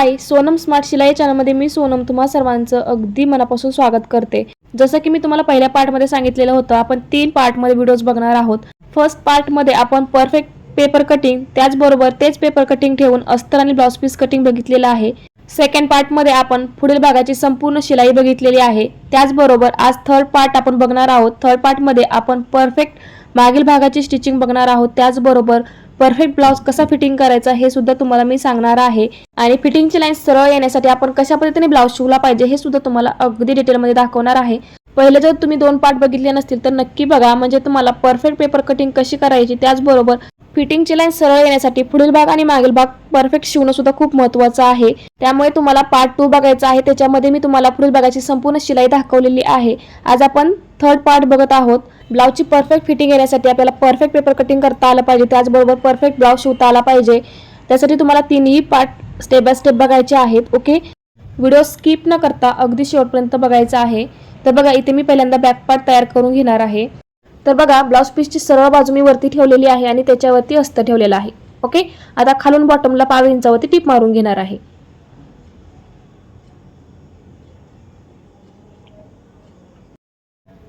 हाय Sonam smart शिलाई चॅनलमध्ये मी सोनम तुम्हा सर्वांचं अगदी मनापासून स्वागत करते. जसं की मी तुम्हाला पहिल्या पार्टमध्ये सांगितलेलं होतं आपण तीन पार्टमध्ये व्हिडिओज बघणार आहोत. फर्स्ट पार्टमध्ये आपण परफेक्ट पेपर कटिंग त्याचबरोबर तेच पेपर कटिंग ठेवून अस्तर आणि ब्लाऊज पीस कटिंग बघितलेलं आहे. सेकंड पार्टमध्ये आपण पुढील भागाची संपूर्ण शिलाई बघितलेली आहे. त्याचबरोबर आज थर्ड पार्ट आपण बघणार आहोत. थर्ड पार्टमध्ये आपण परफेक्ट मागील भागाची स्टिचिंग बघणार आहोत. त्याचबरोबर परफेक्ट ब्लाउज कसा फिटिंग करायचा हे सुद्धा तुम्हाला मी सांगणार आहे. आणि फिटिंगची लाईन सरळ येण्यासाठी आपण कशा पद्धतीने ब्लाऊज शिवला पाहिजे हे सुद्धा तुम्हाला अगदी डिटेलमध्ये दाखवणार आहे. पहिले जर तुम्ही दोन पार्ट बघितले नसतील तर नक्की बघा. म्हणजे तुम्हाला परफेक्ट पेपर कटिंग कशी करायची त्याचबरोबर फिटिंगची लाईन सरळ येण्यासाठी पुढील भाग आणि मागील भाग परफेक्ट शिवणं सुद्धा खूप महत्वाचं आहे. त्यामुळे तुम्हाला पार्ट टू बघायचा आहे. त्याच्यामध्ये मी तुम्हाला पुढील भागाची संपूर्ण शिलाई दाखवलेली आहे. आज आपण थर्ड पार्ट बघत आहोत. ब्लाऊजची परफेक्ट फिटिंग येण्यासाठी आपल्याला परफेक्ट पेपर कटिंग करता आलं पाहिजे. त्याचबरोबर परफेक्ट ब्लाऊज शिवता आला पाहिजे. त्यासाठी तुम्हाला तिन्ही पार्ट स्टेप बाय स्टेप बघायचे आहेत. ओके व्हिडिओ स्किप न करता अगदी शेवटपर्यंत बघायचा आहे. तर बघा इथे मी पहिल्यांदा बॅक पार्ट तयार करून घेणार आहे. तर बघा ब्लाऊज पीसची सरळ बाजू मी वरती ठेवलेली आहे आणि त्याच्यावरती अस्तर ठेवलेला आहे. ओके आता खालून बॉटमला पाव इंचावरती टीप मारून घेणार आहे.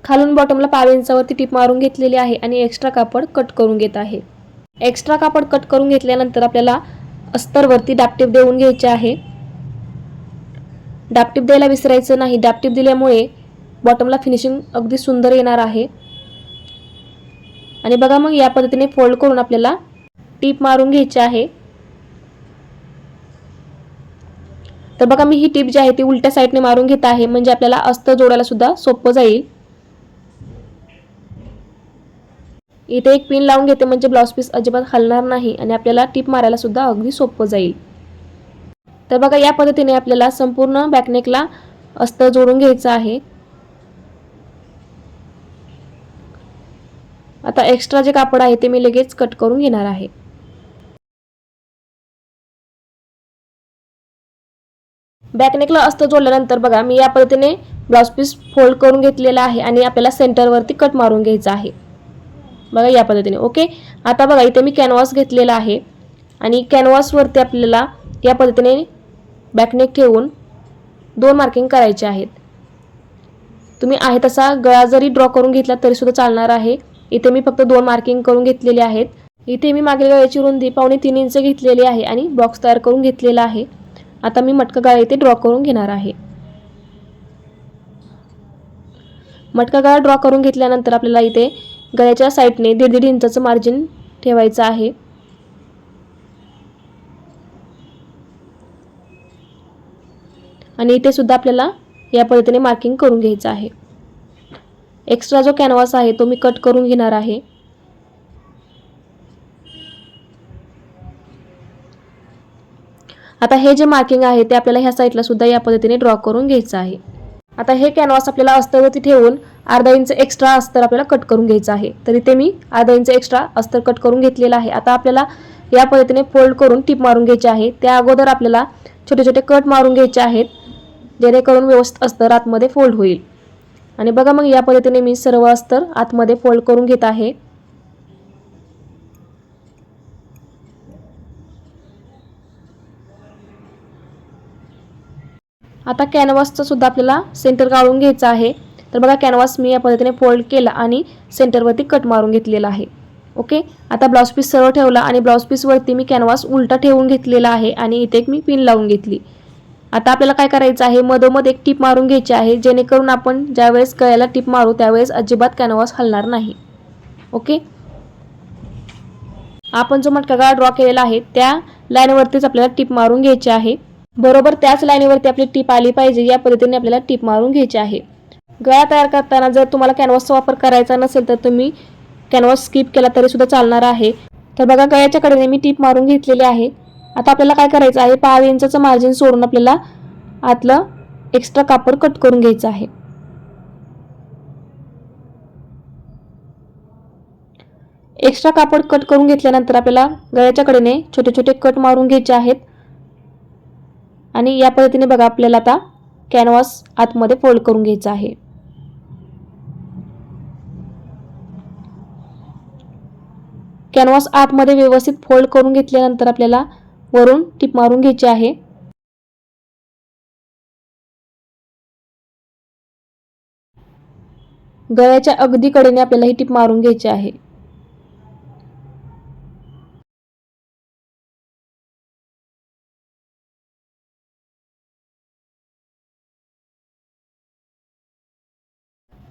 खालून बॉटमला पाव इंचावरती टीप मारून घेतलेली आहे आणि एक्स्ट्रा कापड कट करून घेत आहे. एक्स्ट्रा कापड कट करून घेतल्यानंतर आपल्याला अस्तरवरती डापटीप देऊन घ्यायचे आहे. डापटीप द्यायला विसरायचं नाही. डापटीप दिल्यामुळे बॉटमला फिनिशिंग अगदी सुंदर येणार आहे. आणि बघा मग या पद्धतीने फोल्ड करून आपल्याला टीप मारून घ्यायची आहे. तर बघा मी ही टीप जी आहे ती उलट्या साईडने मारून घेत आहे. म्हणजे आपल्याला अस्तर जोडायला सुद्धा सोपं जाईल. इथे एक पिन लावून घेते म्हणजे ब्लाऊज पीस अजिबात हलणार नाही आणि आपल्याला टीप मारायला सुद्धा अगदी सोपं जाईल. तर बघा या पद्धतीने आपल्याला संपूर्ण बॅकनेकला अस्तर जोडून घ्यायचं आहे. आता एक्स्ट्रा जे कापड आहे ते मी लगेच कट करून घेणार आहे. बॅकनेकला असतं जोडल्यानंतर बघा मी या पद्धतीने ब्लाऊज पीस फोल्ड करून घेतलेला आहे आणि आपल्याला सेंटरवरती कट मारून घ्यायचं आहे. बघा या पद्धतीने ओके आता बघा इथे मी कॅनव्हास घेतलेला आहे आणि कॅनव्हासवरती आपल्याला या पद्धतीने बॅकनेक ठेवून दोन मार्किंग करायचे आहेत. तुम्ही आहे तसा गळा जरी ड्रॉ करून घेतला तरीसुद्धा चालणार आहे. इथे मी फक्त दोन मार्किंग करून घेतलेले आहेत. इथे मी मागील गळ्याची रुंदी पावणे तीन इंच घेतलेली आहे आणि बॉक्स तयार करून घेतलेला आहे. आता मी मटका गळा इथे ड्रॉ करून घेणार आहे. मटका गळा ड्रॉ करून घेतल्यानंतर आपल्याला इथे गळ्याच्या साईडने दीड दीड इंचाचं मार्जिन ठेवायचं आहे. आणि इथे सुद्धा आपल्याला या पद्धतीने मार्किंग करून घ्यायचं आहे. एक्स्ट्रा जो कॅनव्हास आहे तो मी कट करून घेणार आहे. आता हे जे मार्किंग आहे ते आपल्याला ह्या साईडला सुद्धा या पद्धतीने ड्रॉ करून घ्यायचं आहे. आता हे कॅनव्हास आपल्याला अस्तरवरती ठेवून अर्धा इंच एक्स्ट्रा अस्तर आपल्याला कट करून घ्यायचं आहे. तर इथे मी अर्धा इंच एक्स्ट्रा अस्तर कट करून घेतलेलं आहे. आता आपल्याला या पद्धतीने फोल्ड करून टीप मारून घ्यायचे आहे. त्या अगोदर आपल्याला छोटे छोटे कट मारून घ्यायचे आहेत जेणेकरून व्यवस्थित अस्तर आतमध्ये फोल्ड होईल. आणि बघा मग या पद्धतीने मी सर्व अस्तर आतमध्ये फोल्ड करून घेत आहे. आता कॅनव्हासचं सुद्धा आपल्याला सेंटर काढून घ्यायचं आहे. तर बघा कॅनव्हास मी या पद्धतीने फोल्ड केला आणि सेंटरवरती कट मारून घेतलेला आहे. ओके आता ब्लाऊज पीस सरळ ठेवला आणि ब्लाऊज पीसवरती मी कॅनव्हास उलटा ठेवून घेतलेला आहे आणि इथे एक मी पिन लावून घेतली. आता आपल्याला काय करायचं आहे? मधोमध एक टीप मारून घ्यायची आहे जेणेकरून आपण ज्यावेळेस गळ्याला टीप मारू त्यावेळेस अजिबात कॅनव्हास हलणार नाही. ओके? आपण जो मटका गळा ड्रॉ केलेला आहे त्या लाईनवरतीच आपल्याला टीप मारून घ्यायची आहे. बरोबर त्याच लाईनीवरती आपली टीप आली पाहिजे या पद्धतीने आपल्याला टीप मारून घ्यायची आहे. गळा तयार करताना जर तुम्हाला कॅनव्हासचा वापर करायचा नसेल तर तुम्ही कॅनव्हास स्किप केला तरी सुद्धा चालणार आहे. तर बघा गळ्याच्या कडेने मी टीप मारून घेतलेली आहे. आता आपल्याला काय करायचं आहे? पाव इंचाचं मार्जिन सोडून आपल्याला आतलं एक्स्ट्रा कापड कट करून घ्यायचं आहे. एक्स्ट्रा कापड कट करून घेतल्यानंतर आपल्याला गळ्याच्या कडेने छोटे छोटे कट मारून घ्यायचे आहेत. आणि या पद्धतीने बघा आपल्याला आता कॅनव्हास आतमध्ये फोल्ड करून घ्यायचा आहे. कॅनव्हास आतमध्ये व्यवस्थित फोल्ड करून घेतल्यानंतर आपल्याला वरून टिप मारून घ्यायची आहे. गळ्याच्या अगदी कडेने आपल्याला ही टिप मारून घ्यायची आहे.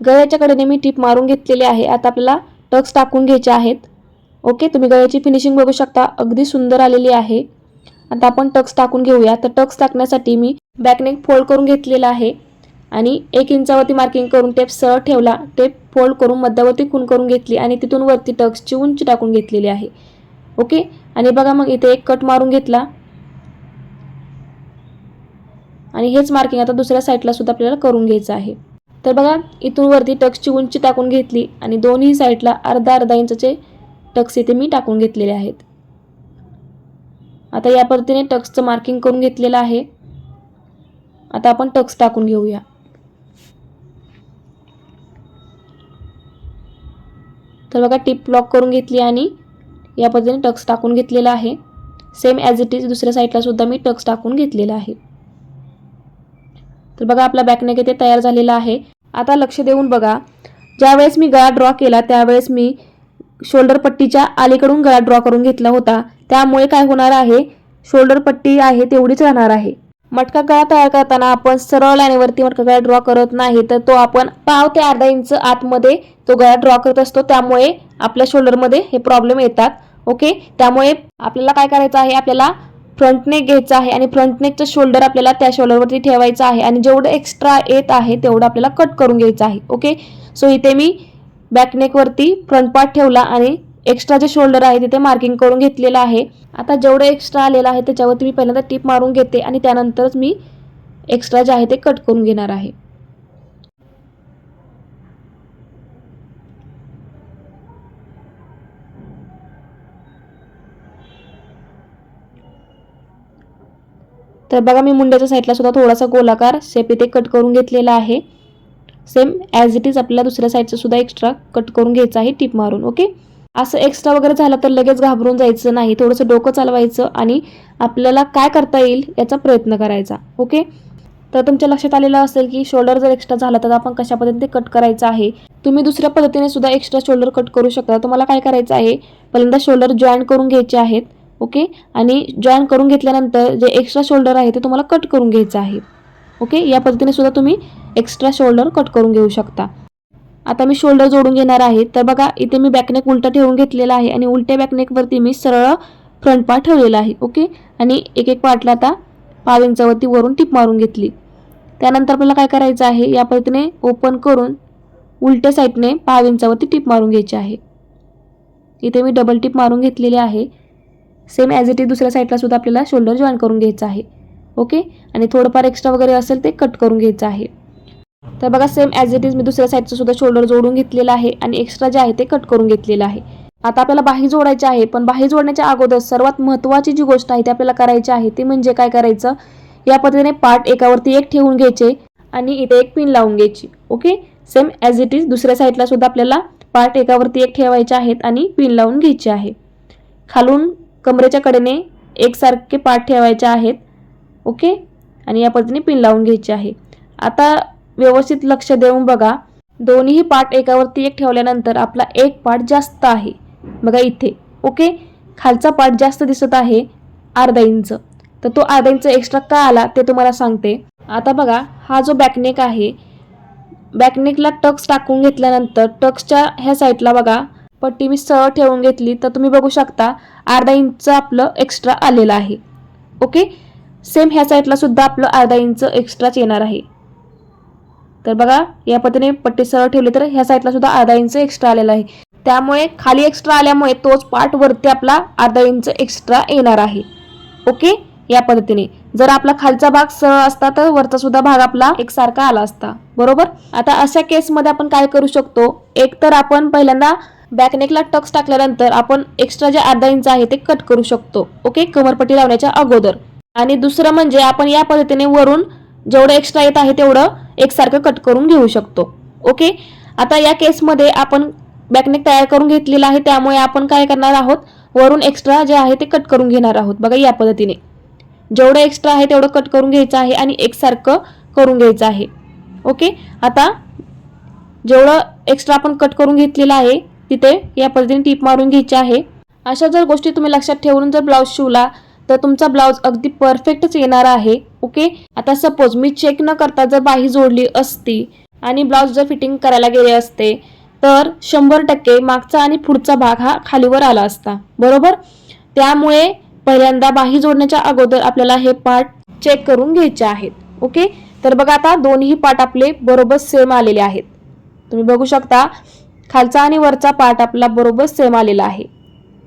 गळ्याच्या कडेने मी टीप मारून घेतलेली आहे. आता आपल्याला टक्स टाकून घ्यायचे आहेत. ओके तुम्ही गळ्याची फिनिशिंग बघू शकता. अगदी सुंदर आलेली आहे. आता आपण टक्स टाकून घेऊया. तर टक्स टाकण्यासाठी मी बॅकनेक फोल्ड करून घेतलेला आहे. आणि एक इंचावरती मार्किंग करून टेप सरळ ठेवला. टेप फोल्ड करून मध्यावरती खून करून घेतली आणि तिथून वरती टक्सची उंची टाकून घेतलेली आहे. ओके? आणि बघा मग इथे एक कट मारून घेतला. आणि हेच मार्किंग आता दुसऱ्या साईडला सुद्धा आपल्याला करून घ्यायचं आहे. तर बघा इथून वरती टक्सची उंची टाकून घेतली आणि दोन्ही साईडला अर्धा अर्धा इंचाचे टक्स इथे मी टाकून घेतलेले आहेत. आता या पद्धतीने टक्सचं मार्किंग करून घेतलेलं आहे. आता आपण टक्स टाकून घेऊया. तर बघा टिप लॉक करून घेतली आणि या पद्धतीने टक्स टाकून घेतलेला आहे. सेम ॲज इट इज दुसऱ्या साईडला सुद्धा मी टक्स टाकून घेतलेला आहे. तर बघा आपला बॅकनेक इथे तयार झालेला आहे. आता लक्ष देऊन बघा ज्यावेळेस मी गळा ड्रॉ केला त्यावेळेस मी शोल्डर पट्टीच्या अलीकडून गळा ड्रॉ करून घेतला होता. त्यामुळे काय होणार आहे? शोल्डर पट्टी आहे तेवढीच राहणार आहे. मटका गळा तयार करताना आपण सरळ लाईनवरती मटका गळा ड्रॉ करत नाही तर तो आपण पाव ते अर्धा इंच आतमध्ये तो गळा ड्रॉ करत असतो. त्यामुळे आपल्या शोल्डरमध्ये हे प्रॉब्लेम येतात. ओके त्यामुळे आपल्याला काय करायचं आहे? आपल्याला फ्रंट नेक घ्यायचं आहे आणि फ्रंट नेकचं शोल्डर आपल्याला त्या शोल्डरवरती ठेवायचं आहे आणि जेवढं एक्स्ट्रा येत आहे तेवढं आपल्याला कट करून घ्यायचं आहे. ओके सो इथे मी बॅक नेकवरती फ्रंट पार्ट ठेवला आणि एक्स्ट्रा जे शोल्डर आहे तिथे मार्किंग करून घेतलेलं आहे. आता जेवढं एक्स्ट्रा आलेलं आहे त्याच्यावरती मी पहिल्यांदा टीप मारून घेते आणि त्यानंतरच मी एक्स्ट्रा जे आहे ते कट करून घेणार आहे. तर बघा मी मुंड्याच्या साईडला सुद्धा थोडासा गोलाकार शेप इथे कट करून घेतलेला आहे. सेम ॲज इट इज आपल्याला दुसऱ्या साईडचं सुद्धा एक्स्ट्रा कट करून घ्यायचं आहे टीप मारून ओके असं एक्स्ट्रा वगैरे झालं तर लगेच घाबरून जायचं नाही. थोडंसं डोकं चालवायचं आणि आपल्याला काय करता येईल याचा प्रयत्न करायचा. ओके? तर तुमच्या लक्षात आलेलं असेल की शोल्डर जर एक्स्ट्रा झाला तर आपण कशा पद्धतीने कट करायचं आहे? तुम्ही दुसऱ्या पद्धतीने सुद्धा एक्स्ट्रा शोल्डर कट करू शकता. तुम्हाला काय करायचं आहे? पहिल्यांदा शोल्डर जॉईन करून घ्यायचे आहेत. ओके? आणि जॉईन करून घेतल्यानंतर जे एक्स्ट्रा शोल्डर आहे ते तुम्हाला कट करून घ्यायचं आहे. ओके? या पद्धतीने सुद्धा तुम्ही एक्स्ट्रा शोल्डर कट करून घेऊ शकता. आता मी शोल्डर जोडून घेणार आहे. तर बघा इथे मी बॅकनेक उलटा ठेवून घेतलेला आहे आणि उलट्या बॅकनेकवरती मी सरळ फ्रंट पार्ट ठेवलेला आहे ओके आणि एक एक पार्टला आता पाव इंचावरती वरून टिप मारून घेतली. त्यानंतर आपल्याला काय करायचं आहे? या पद्धतीने ओपन करून उलट्या साईडने पाव इंचावरती टिप मारून घ्यायची आहे. इथे मी डबल टिप मारून घेतलेली आहे. सेम ॲज इट इज दुसऱ्या साईडला सुद्धा आपल्याला शोल्डर जॉईन करून घ्यायचं आहे ओके आणि थोडंफार एक्स्ट्रा वगैरे असेल ते कट करून घ्यायचं आहे. तर बघा सेम ॲज इट इज मी दुसऱ्या साईडचं सुद्धा शोल्डर जोडून घेतलेलं आहे आणि एक्स्ट्रा जे आहे ते कट करून घेतलेलं आहे. आता आपल्याला बाही जोडायची आहे पण बाही जोडण्याच्या अगोदर सर्वात महत्त्वाची जी गोष्ट आहे ती आपल्याला करायची आहे ती म्हणजे काय करायचं? या पद्धतीने पार्ट एकावरती एक ठेवून घ्यायचे आणि इथे एक पिन लावून घ्यायची okay same as it is दुसऱ्या साईडला सुद्धा आपल्याला पार्ट एकावरती एक ठेवायचे आहेत आणि पिन लावून घ्यायचे आहे. खालून कमरेच्या कडेने एकसारखे पार्ट ठेवायचे आहेत ओके आणि या पद्धतीने पिन लावून घ्यायचे आहे. आता व्यवस्थित लक्ष देऊन बघा. दोन्ही पार्ट एकावरती एक ठेवल्यानंतर आपला एक पार्ट जास्त आहे. बघा इथे ओके? खालचा पार्ट जास्त दिसत आहे अर्धा इंच तर तो अर्धा इंच एक्स्ट्रा का आला ते तुम्हाला सांगते. आता बघा हा जो बॅकनेक आहे बॅकनेकला टक्स टाकून घेतल्यानंतर टक्सच्या ह्या साईडला बघा पट्टी मी सरळ ठेवून घेतली तर तुम्ही बघू शकता अर्धा इंच आपलं एक्स्ट्रा आलेलं आहे. ओके? सेम ह्या साईडला सुद्धा आपलं अर्धा इंच एक्स्ट्राच येणार आहे. तर बघा या पद्धतीने पट्टी सरळ ठेवली तर ह्या साईडला सुद्धा अर्धा इंच एक्स्ट्रा आलेला आहे. त्यामुळे खाली एक्स्ट्रा आल्यामुळे तोच पार्ट वरती आपला अर्धा इंच एक्स्ट्रा येणार आहे. ओके या पद्धतीने. जर आपला खालचा भाग सरळ असता तर वरचा सुद्धा भाग आपला एकसारखा आला असता. बरोबर? आता अशा केसमध्ये आपण काय करू शकतो? एक तर आपण पहिल्यांदा बॅकनेकला टक्स टाकल्यानंतर आपण एक्स्ट्रा जे अर्धा इंच आहे ते कट करू शकतो. ओके कमरपट्टी लावण्याच्या अगोदर. आणि दुसरं म्हणजे आपण या पद्धतीने वरून जेवढं एक्स्ट्रा येत आहे तेवढं एकसारखं कट करून घेऊ शकतो. ओके आता या केसमध्ये आपण बॅकनेक तयार करून घेतलेला आहे. त्यामुळे आपण काय करणार आहोत? वरून एक्स्ट्रा जे आहे ते कट करून घेणार आहोत. बघा या पद्धतीने. जेवढं एक्स्ट्रा आहे तेवढं कट करून घ्यायचं आहे आणि एकसारखं करून घ्यायचं आहे. ओके आता जेवढं एक्स्ट्रा आपण कट करून घेतलेलं आहे तिथे या पद्धतीने टीप मारून घ्यायची आहे. अशा जर गोष्टी तुम्ही लक्षात ठेवून जर ब्लाऊज शिवला तर तुमचा ब्लाऊज अगदी परफेक्टच येणार आहे ओके आता सपोज मी चेक न करता जर बाही जोडली असती आणि ब्लाऊज जर फिटिंग करायला गेले असते तर शंभर टक्के मागचा आणि पुढचा भाग हा खालीवर आला असता बरोबर? त्यामुळे पहिल्यांदा बाही जोडण्याच्या अगोदर आपल्याला हे पार्ट चेक करून घ्यायचे आहेत ओके तर बघा आता दोन्ही पार्ट आपले बरोबर सेम आलेले आहेत. तुम्ही बघू शकता खालचा आणि वरचा पार्ट आपला बरोबर सेम आलेला आहे.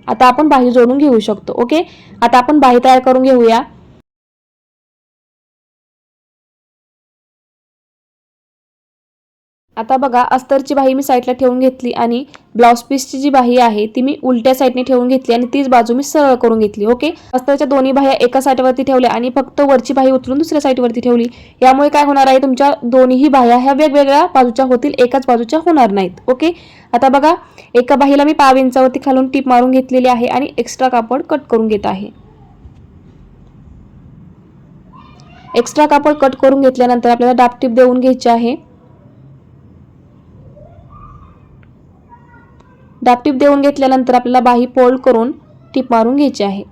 आता आपण बाही जोडून घेऊ शकतो ओके आता आपण बाही तयार करून घेऊया. आता बघा अस्तरची बाही मी साईडला ठेवून घेतली आणि ब्लाऊज पीसची जी बाही आहे ती मी उलट्या साईडने ठेवून घेतली आणि तीच बाजू मी सरळ करून घेतली ओके? अस्तरच्या दोन्ही बाह्या एका साईडवरती ठेवल्या आणि फक्त वरची बाही उतरून दुसऱ्या साईडवरती ठेवली. यामुळे काय होणार आहे तुमच्या दोन्ही बाह्या ह्या वेगवेगळ्या बाजूच्या होतील एकाच बाजूच्या होणार नाहीत ओके? आता बघा एका बाहीला मी पाव इंचावरती खालून टीप मारून घेतलेली आहे आणि एक्स्ट्रा कापड कट करून घेत आहे. एक्स्ट्रा कापड कट करून घेतल्यानंतर आपल्याला डापटीप देऊन घ्यायची आहे. डापटीप देऊन घेतल्यानंतर आपल्याला बाही फोल्ड करून टीप मारून घ्यायची आहे.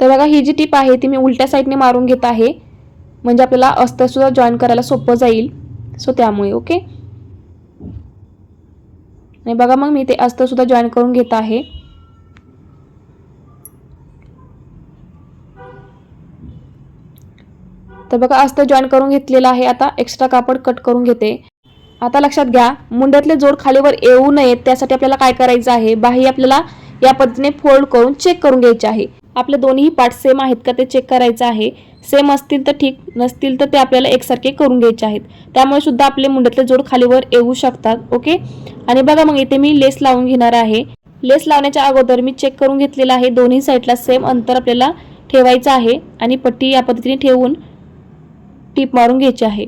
तर बघा ही जी टीप आहे ती मी उलट्या साईडने मारून घेत आहे. म्हणजे आपल्याला अस्तरसुद्धा जॉईन करायला सोपं जाईल. सो त्यामुळे ओके आणि बघा मग मी ते अस्तरसुद्धा जॉईन करून घेत आहे. तर बघा अस्तर जॉईन करून घेतलेलं आहे. आता एक्स्ट्रा कापड कट करून घेते. आता लक्षात घ्या मुंड्यातले जोड खालीवर येऊ नयेत. त्यासाठी आपल्याला काय करायचं आहे? बाही आपल्याला या पद्धतीने फोल्ड करून चेक करून घ्यायचे आहे. आपले दोन्ही पार्ट सेम आहेत का ते चेक करायचं आहे. सेम असतील तर ठीक नसतील तर ते आपल्याला एकसारखे करून घ्यायचे आहेत. त्यामुळे सुद्धा आपले मुंड्यातले जोड खालीवर येऊ शकतात ओके? आणि बघा मग इथे मी लेस लावून घेणार आहे. लेस लावण्याच्या अगोदर मी चेक करून घेतलेला आहे. दोन्ही साईडला सेम अंतर आपल्याला ठेवायचं आहे. आणि पट्टी या पद्धतीने ठेवून टीप मारून घ्यायची आहे.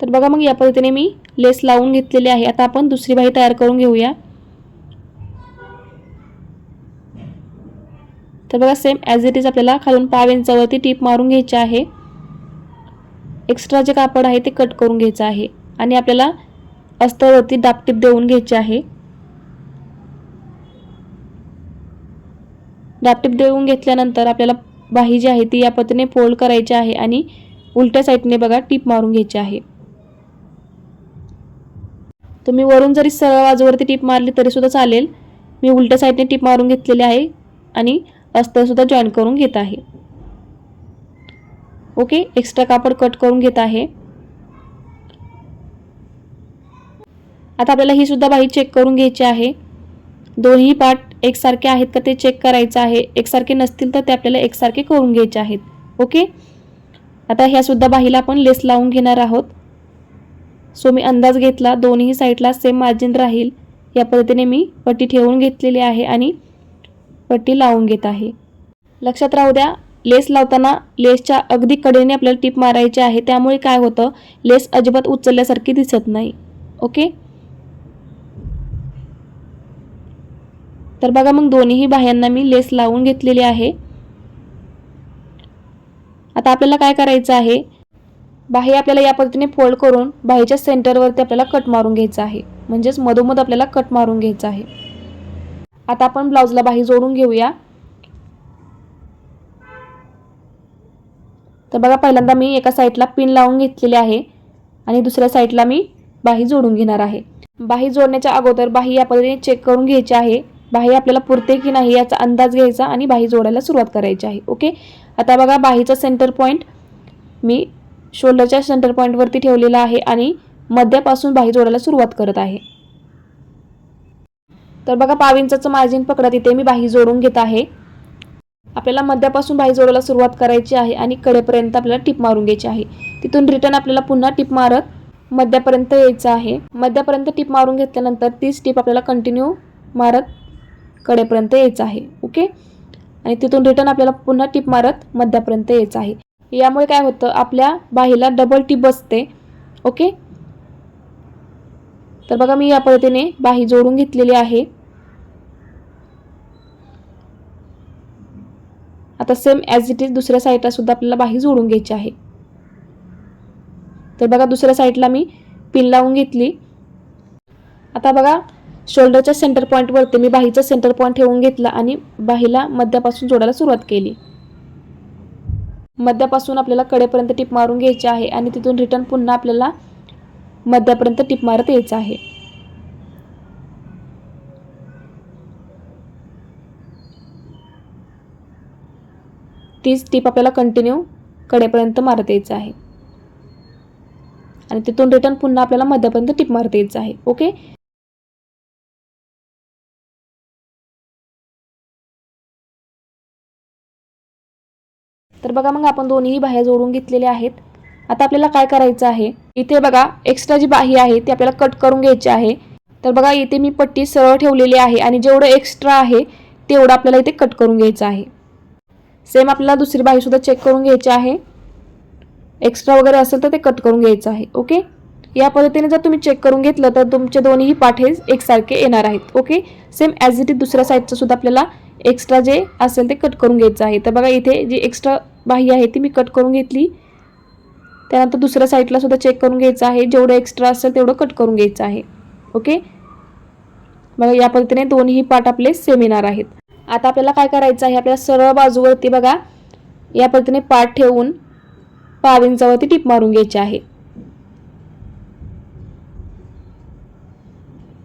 तर बघा मग या पद्धतीने मी लेस लावून घेतलेली आहे. आता आपण दुसरी बाही तयार करून घेऊया. तर बघा सेम ॲज इट इज आपल्याला खालून पाव इंचावरती टीप मारून घ्यायची आहे. एक्स्ट्रा जे कापड आहे ते कट करून घ्यायचं आहे. आणि आपल्याला अस्तरवरती डापटीप देऊन घ्यायची आहे. डापटीप देऊन घेतल्यानंतर आपल्याला बाही जी आहे ती या पद्धतीने फोल्ड करायची आहे आणि उलट्या साईडने बघा टीप मारून घ्यायची आहे. तुम्ही वरून जरी सरळ बाजूवरती टीप मारली तरी सुद्धा चालेल. मी उलट्या साईडने टीप मारून घेतलेली आहे आणि अस्तर सुद्धा जॉईन करून घेत आहे. ओके एक्स्ट्रा कापड कट करून घेत आहे. आता आपल्याला ही सुद्धा बाही चेक करून घ्यायची आहे. दोन्ही पार्ट एकसारखे आहेत का ते चेक करायचं आहे. एकसारखे नसतील तर ते आपल्याला एकसारखे करून घ्यायचे आहेत. ओके आता ह्यासुद्धा बाहीला आपण लेस लावून घेणार आहोत. सो मी अंदाज घेतला दोन्ही साईडला सेम मार्जिन राहील. या पद्धतीने मी पट्टी ठेवून घेतलेली आहे आणि पट्टी लावून घेत आहे. लक्षात राहू द्या लेस लावताना लेसच्या अगदी कडेने आपल्याला टीप मारायची आहे. त्यामुळे काय होतं लेस अजिबात उचलल्यासारखी दिसत नाही. ओके तर बघा मग दोन्हीही बाह्यांना मी लेस लावून घेतलेली आहे. आता आपल्याला काय करायचं आहे? बाही आपल्याला या पद्धतीने फोल्ड करून बाहीच्या सेंटरवरती आपल्याला कट मारून घ्यायचं आहे. म्हणजेच मधोमध आपल्याला कट मारून घ्यायचं आहे. आता आपण ब्लाऊजला बाही जोडून घेऊया. तर बघा पहिल्यांदा मी एका साईडला पिन लावून घेतलेली आहे आणि दुसऱ्या साईडला मी बाही जोडून घेणार आहे. बाही जोडण्याच्या अगोदर बाही या पद्धतीने चेक करून घ्यायची आहे. बाही आपल्याला पुरते की नाही याचा अंदाज घ्यायचा आणि बाही जोडायला सुरुवात करायची आहे ओके? आता बघा बाहीचा सेंटर पॉईंट मी शोल्डरच्या सेंटर पॉईंटवरती ठेवलेला आहे आणि मध्यापासून बाही जोडायला सुरुवात करत आहे. तर बघा पाव इंचाचं मार्जिन पकडा तिथे मी बाही जोडून घेत आहे. आपल्याला मध्यापासून बाही जोडायला सुरुवात करायची आहे आणि कडेपर्यंत आपल्याला टिप मारून घ्यायची आहे. तिथून रिटर्न आपल्याला पुन्हा टिप मारत मध्यापर्यंत यायचं आहे. मध्यापर्यंत टिप मारून घेतल्यानंतर तीच टिप आपल्याला कंटिन्यू मारत कडेपर्यंत यायचं आहे ओके आणि तिथून रिटर्न आपल्याला पुन्हा टिप मारत मध्यापर्यंत यायचं आहे. यामुळे काय होतं आपल्या बाहीला डबल टिप बसते ओके तर बघा मी या पद्धतीने बाही जोडून घेतलेली आहे. आता सेम ॲज इट इज दुसऱ्या साईडला सुद्धा आपल्याला बाही जोडून घ्यायची आहे. तर बघा दुसऱ्या साईडला मी पिन लावून घेतली. आता बघा शोल्डरच्या सेंटर पॉईंटवरती मी बाहीचा सेंटर पॉईंट ठेवून घेतला आणि बाहीला मध्यापासून जोडायला सुरुवात केली. मध्यापासून आपल्याला कडेपर्यंत टिप मारून घ्यायची आहे आणि तिथून रिटर्न पुन्हा आपल्याला मध्यापर्यंत टिप मारत यायचं आहे. तीच टिप आपल्याला कंटिन्यू कडेपर्यंत मारत यायचं आहे. आणि तिथून रिटर्न पुन्हा आपल्याला मध्यापर्यंत टिप मारता यायचं आहे. ओके तर बघा मग आपण दोन्ही बाह्या जोडून घेतलेल्या आहेत. आता आपल्याला काय करायचं आहे? इथे बघा एक्स्ट्रा जी बाही आहे ती आपल्याला कट करून घ्यायची आहे. तर बघा इथे मी पट्टी सरळ ठेवलेली आहे आणि जेवढं एक्स्ट्रा आहे तेवढं आपल्याला इथे कट करून घ्यायचं आहे. सेम आपल्याला दुसरी बाहीसुद्धा चेक करून घ्यायची आहे. एक्स्ट्रा वगैरे असेल तर ते कट करून घ्यायचं आहे ओके या पद्धतीने जर तुम्ही चेक करून घेतलं तर तुमचे दोन्ही पाठ हे एकसारखे येणार आहेत okay same as it is दुसऱ्या साईडचं सुद्धा आपल्याला एक्स्ट्रा जे असेल ते कट करून घ्यायचं आहे. तर बघा इथे जी एक्स्ट्रा बाही आहे ती मी कट करून घेतली. त्यानंतर दुसऱ्या साईडला सुद्धा चेक करून घ्यायचं आहे. जेवढं एक्स्ट्रा असेल तेवढं कट करून घ्यायचं आहे. ओके बघा या पद्धतीने दोन्ही पार्ट आपले सेम येणार आहेत. आता आपल्याला काय करायचं आहे? आपल्याला सरळ बाजूवरती बघा. या पद्धतीने पाठ ठेवून पाव इंचावरती टीप मारून घ्यायची आहे.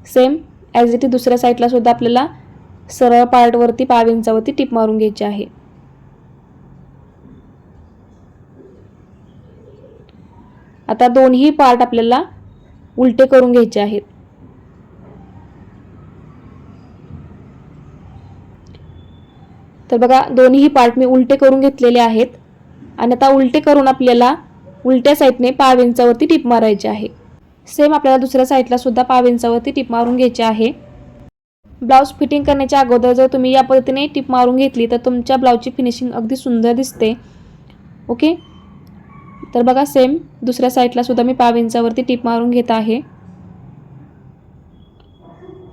सेम ॲज इट दुसऱ्या साईडला सुद्धा आपल्याला सरळ पार्टवरती पाव इंचावरती टीप मारून घ्यायची आहे. आता दोन्ही पार्ट आपल्याला उलटे करून घ्यायचे आहेत. तर बघा दोन्ही पार्ट मी उलटे करून घेतलेले आहेत. आणि आता उलटे करून आपल्याला उलट्या साईडने पाव इंचावरती मारायची आहे. सेम आपल्याला दुसऱ्या साईडला सुद्धा पाव इंचावरती मारून घ्यायची आहे. ब्लाऊज फिटिंग करण्याच्या अगोदर जर तुम्ही या पद्धतीने टिप मारून घेतली तर तुमच्या ब्लाऊजची फिनिशिंग अगदी सुंदर दिसते. ओके तर बघा सेम दुसऱ्या साईडला सुद्धा मी पाव इंचावरती टीप मारून घेत आहे.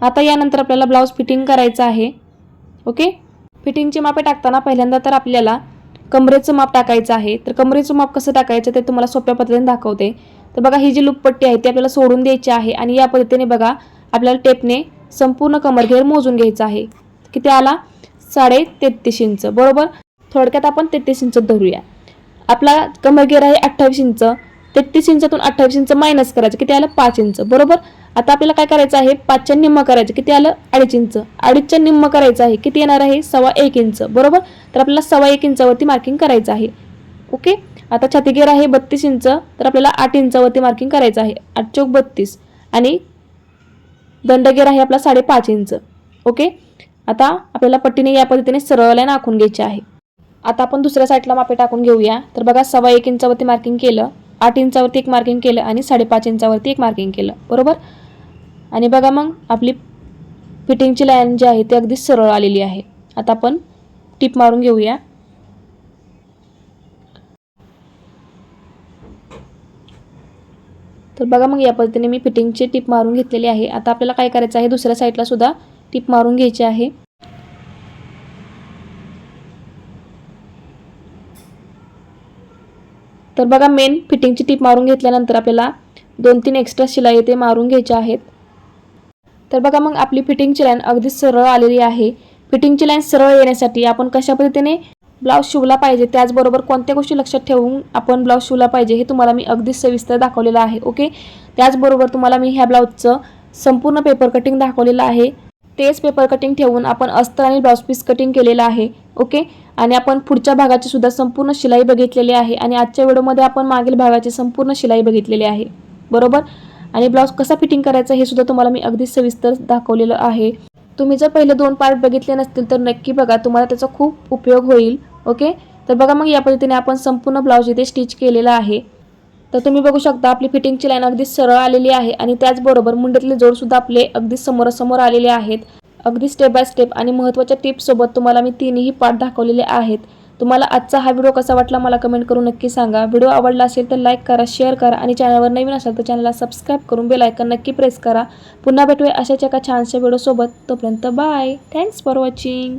आता यानंतर आपल्याला ब्लाऊज फिटिंग करायचं आहे. ओके फिटिंगचे मापे टाकताना पहिल्यांदा तर आपल्याला कमरेचं माप टाकायचं आहे. तर कमरेचं माप कसं टाकायचं ते तुम्हाला सोप्या पद्धतीने दाखवते. तर बघा ही जी लुपपट्टी आहे ती आपल्याला सोडून द्यायची आहे आणि या पद्धतीने बघा आपल्याला टेपने संपूर्ण कमरघेर मोजून घ्यायचा आहे. किती आला? साडे तेहतीस इंच. बरोबर? थोडक्यात आपण तेहतीस इंच धरूया. आपला कमरघेर आहे अठ्ठावीस इंच तेहतीस इंचातून अठ्ठावीस इंच मायनस करायचं किती आलं? पाच इंच. बरोबर? आता आपल्याला काय करायचं आहे? पाचच्या निम्म करायचं किती आलं? अडीच इंच. अडीचच्या निम्म करायचं आहे किती येणार आहे? सव्वा एक इंच. बरोबर? तर आपल्याला सव्वा एक इंचावरती मार्किंग करायचं आहे. ओके? आता छातीगेर आहे बत्तीस इंच तर आपल्याला आठ इंचावरती मार्किंग करायचं आहे. आठ चौक बत्तीस. आणि दंडगेर आहे आपला साडेपाच इंच. ओके? आता आपल्याला पट्टीने या पद्धतीने सरळ लाईन आखून घ्यायची आहे. आता आपण दुसऱ्या साईडला मापे टाकून घेऊया. तर बघा सव्वा एक इंचावरती मार्किंग केलं आठ इंचावरती एक मार्किंग केलं आणि साडेपाच इंचावरती एक मार्किंग केलं. बरोबर? आणि बघा मग आपली फिटिंगची लाईन जी आहे ती अगदी सरळ आलेली आहे. आता आपण टिप मारून घेऊया. तर बघा मग या पद्धतीने मी फिटिंगची टिप मारून घेतलेली आहे. आता आपल्याला काय करायचं आहे? दुसऱ्या साईडला सुद्धा टिप मारून घ्यायची आहे. तर बघा मेन फिटिंगची टीप मारून घेतल्यानंतर आपल्याला दोन तीन एक्स्ट्रा शिलाई ते मारून घ्यायच्या आहेत. तर बघा मग आपली फिटिंगची लाईन अगदी सरळ आलेली आहे. फिटिंगची लाईन सरळ येण्यासाठी आपण कशा पद्धतीने ब्लाऊज शिवला पाहिजे त्याचबरोबर कोणत्या गोष्टी लक्षात ठेवून आपण ब्लाऊज शिवला पाहिजे हे तुम्हाला मी अगदी सविस्तर दाखवलेलं आहे ओके त्याचबरोबर तुम्हाला मी ह्या ब्लाऊजचं संपूर्ण पेपर कटिंग दाखवलेलं आहे. तेच पेपर कटिंग ठेवून आपण अस्तर आणि ब्लाऊज पीस कटिंग केलेलं आहे ओके आणि आपण पुढच्या भागाची सुद्धा संपूर्ण शिलाई बघितलेली आहे आणि आजच्या व्हिडिओमध्ये आपण मागील भागाची संपूर्ण शिलाई बघितलेली आहे बरोबर? आणि ब्लाऊज कसा फिटिंग करायचा हे सुद्धा तुम्हाला मी अगदी सविस्तर दाखवलेलं आहे. तुम्ही जर पहिले दोन पार्ट बघितले नसतील तर नक्की बघा तुम्हाला त्याचा खूप उपयोग होईल ओके तर बघा मग या पद्धतीने आपण संपूर्ण ब्लाऊज इथे स्टिच केलेला आहे. तर तुम्ही बघू शकता आपली फिटिंगची लाईन अगदी सरळ आलेली आहे आणि त्याचबरोबर मुंडेतले जोडसुद्धा आपले अगदी समोरासमोर आलेले आहेत. अगदी स्टेप बाय स्टेप आणि महत्त्वाच्या टिप्ससोबत तुम्हाला मी तीनही पाठ दाखवलेले आहेत. तुम्हाला आजचा हा व्हिडिओ कसा वाटला मला कमेंट करून नक्की सांगा. व्हिडिओ आवडला असेल तर लाईक करा शेअर करा आणि चॅनलवर नवीन असाल तर चॅनलला सबस्क्राईब करून बेल आयकन नक्की प्रेस करा. पुन्हा भेटूया अशाच एका छानशा व्हिडिओसोबत तोपर्यंत बाय थँक्स फॉर वॉचिंग